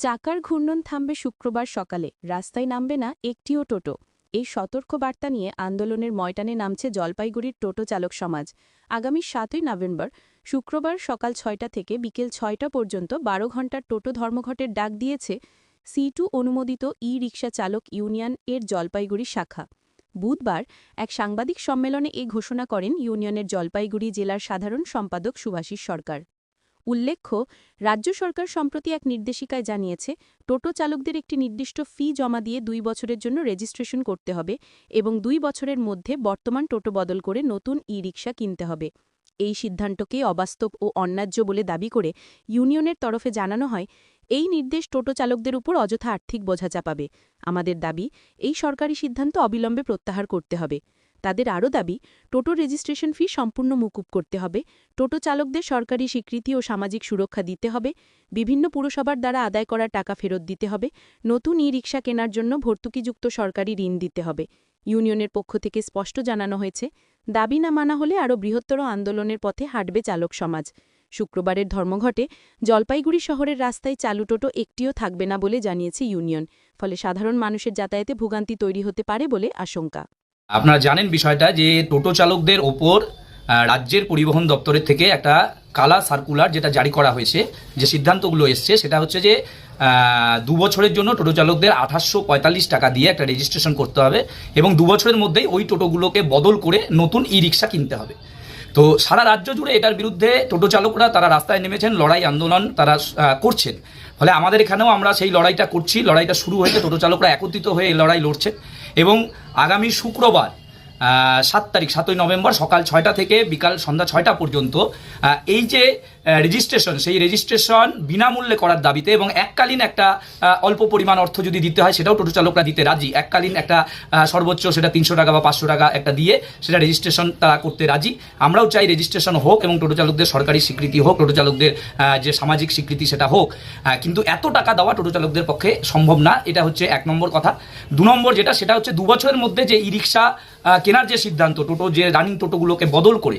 চাকার ঘূর্ণন থামবে শুক্রবার সকালে, রাস্তায় নামবে না একটিও টোটো। এই সতর্ক বার্তা নিয়ে আন্দোলনের ময়টানে নামছে জলপাইগুড়ির টোটো চালক সমাজ। আগামী সাতই নভেম্বর, শুক্রবার সকাল ছয়টা থেকে বিকেল ছয়টা পর্যন্ত বারো ঘণ্টার টোটো ধর্মঘটের ডাক দিয়েছে সি টু অনুমোদিত ই রিকশা চালক ইউনিয়ন এর জলপাইগুড়ি শাখা। বুধবার এক সাংবাদিক সম্মেলনে এ ঘোষণা করেন ইউনিয়নের জলপাইগুড়ি জেলার সাধারণ সম্পাদক সুভাষিস সরকার। উল্লেখ্য, রাজ্য সরকার সম্প্রতি এক নির্দেশিকায় জানিয়েছে, টোটো চালকদের একটি নির্দিষ্ট ফি জমা দিয়ে দুই বছরের জন্য রেজিস্ট্রেশন করতে হবে এবং দুই বছরের মধ্যে বর্তমান টোটো বদল করে নতুন ই রিকশা কিনতে হবে। এই সিদ্ধান্তকে অবাস্তব ও অন্যায্য বলে দাবি করে ইউনিয়নের তরফে জানানো হয়, এই নির্দেশ টোটো চালকদের উপর অযথা আর্থিক বোঝা চাপাবে। আমাদের দাবি, এই সরকারি সিদ্ধান্ত অবিলম্বে প্রত্যাহার করতে হবে। তাদের আরও দাবি, টোটো রেজিস্ট্রেশন ফি সম্পূর্ণ মুকুব করতে হবে, টোটো চালকদের সরকারি স্বীকৃতি ও সামাজিক সুরক্ষা দিতে হবে, বিভিন্ন পুরসভার দ্বারা আদায় করা টাকা ফেরত দিতে হবে, নতুন ই রিকশা কেনার জন্য ভর্তুকিযুক্ত সরকারি ঋণ দিতে হবে। ইউনিয়নের পক্ষ থেকে স্পষ্ট জানানো হয়েছে, দাবি না মানা হলে আরও বৃহত্তর আন্দোলনের পথে হাঁটবে চালক সমাজ। শুক্রবারের ধর্মঘটে জলপাইগুড়ি শহরের রাস্তায় চালু টোটো একটিও থাকবে না বলে জানিয়েছে ইউনিয়ন, ফলে সাধারণ মানুষের যাতায়াতে ভোগান্তি তৈরি হতে পারে বলে আশঙ্কা। আপনারা জানেন বিষয়টা যে টোটো চালকদের ওপর রাজ্যের পরিবহন দপ্তরের থেকে একটা কালা সার্কুলার যেটা জারি করা হয়েছে, যে সিদ্ধান্তগুলো এসছে, সেটা হচ্ছে যে দু বছরের জন্য টোটো চালকদের আঠাশশো পঁয়তাল্লিশ টাকা দিয়ে একটা রেজিস্ট্রেশন করতে হবে এবং দু বছরের মধ্যেই ওই টোটোগুলোকে বদল করে নতুন ই রিক্সা কিনতে হবে। তো সারা রাজ্য জুড়ে এটার বিরুদ্ধে টোটো চালকরা তারা রাস্তায় নেমেছেন, লড়াই আন্দোলন তারা করছেন। ফলে আমাদের এখানেও আমরা সেই লড়াইটা করছি, লড়াইটা শুরু হয়েছে, টোটো চালকরা একত্রিত হয়ে লড়াই লড়ছে এবং আগামী শুক্রবার সাত তারিখ, সাতই নভেম্বর সকাল ছয়টা থেকে বিকাল সন্ধ্যা ছয়টা পর্যন্ত। এই যে রেজিস্ট্রেশন সেই রেজিস্ট্রেশন বিনামূল্যে করার দাবিতে এবং এককালীন একটা অল্প পরিমাণ অর্থ যদি দিতে হয়, সেটাও টোটো চালকরা দিতে রাজি। এককালীন একটা সর্বোচ্চ সেটা তিনশো টাকা বা পাঁচশো টাকা একটা দিয়ে সেটা রেজিস্ট্রেশন তারা করতে রাজি। আমরাও চাই রেজিস্ট্রেশন হোক এবং টোটো চালকদের সরকারি স্বীকৃতি হোক, টোটো চালকদের যে সামাজিক স্বীকৃতি সেটা হোক কিন্তু এত টাকা দেওয়া টোটো চালকদের পক্ষে সম্ভব না। এটা হচ্ছে এক নম্বর কথা। দু নম্বর যেটা, সেটা হচ্ছে দু বছরের মধ্যে যে ই রিক্সা কেনার যে সিদ্ধান্ত টোটো যে রানিং টোটোগুলোকে বদল করে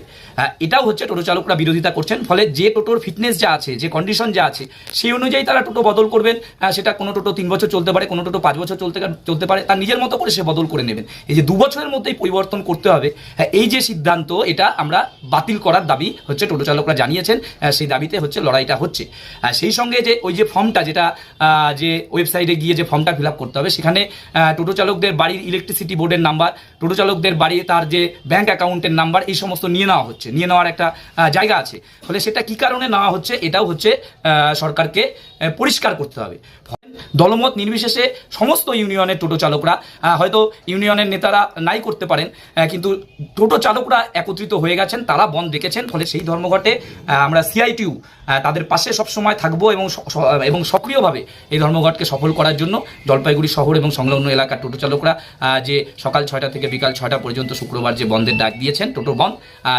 এটাও হচ্ছে টোটো চালকরা বিরোধিতা করছেন। ফলে যে টোটোর ফিটনেস যা আছে যে কন্ডিশন যা আছে সেই অনুযায়ী তারা টোটো বদল করবেন। সেটা কোনো টোটো তিন বছর চলতে পারে কোনো টোটো পাঁচ বছর চলতে চলতে পারে তার নিজের মতো করে সে বদল করে নেবেন। এই যে দু বছরের মধ্যেই পরিবর্তন করতে হবে হ্যাঁ, এই যে সিদ্ধান্ত এটা আমরা বাতিল করার দাবি হচ্ছে টোটো চালকরা জানিয়েছেন সেই দাবিতে হচ্ছে লড়াইটা হচ্ছে। সেই সঙ্গে যে ওই যে ফর্মটা যেটা যে ওয়েবসাইটে গিয়ে যে ফর্মটা ফিল করতে হবে সেখানে টোটো চালকদের বাড়ির ইলেকট্রিসিটি বোর্ডের নাম্বার টোটো চালকদের বাড়ি তার যে ব্যাংক অ্যাকাউন্টের নাম্বার এই সমস্ত নিয়ে নেওয়া হচ্ছে, নিয়ে নেওয়ার একটা জায়গা আছে। ফলে সেটা কি কারণে নেওয়া হচ্ছে? এটাও হচ্ছে সরকারকে পরিষ্কার করতে হবে। দলমত নির্বিশেষে সমস্ত ইউনিয়নের টোটো চালকরা হয়তো ইউনিয়নের নেতারা নাই করতে পারেন কিন্তু টোটো চালকরা একত্রিত হয়ে গেছেন, তারা বন্ধ রেখেছেন ফলে সেই ধর্মঘটে আমরা সিআইটিউ তাদের পাশে সবসময় থাকব এবং এবং সক্রিয়ভাবে এই ধর্মঘটকে সফল করার জন্য জলপাইগুড়ি শহর এবং সংলগ্ন এলাকার টোটো চালকরা যে সকাল ছয়টা থেকে বিকাল ছয়টা পর্যন্ত শুক্রবার যে বন্ধের ডাক দিয়েছেন, টোটো বন্ধ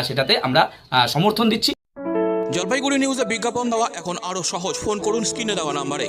সেটাতে আমরা সমর্থন দিচ্ছি। জলপাইগুড়ি নিউজে বিজ্ঞাপন দেওয়া এখন আরও সহজ। ফোন করুন, স্ক্রিনে দেওয়া নাম্বারে।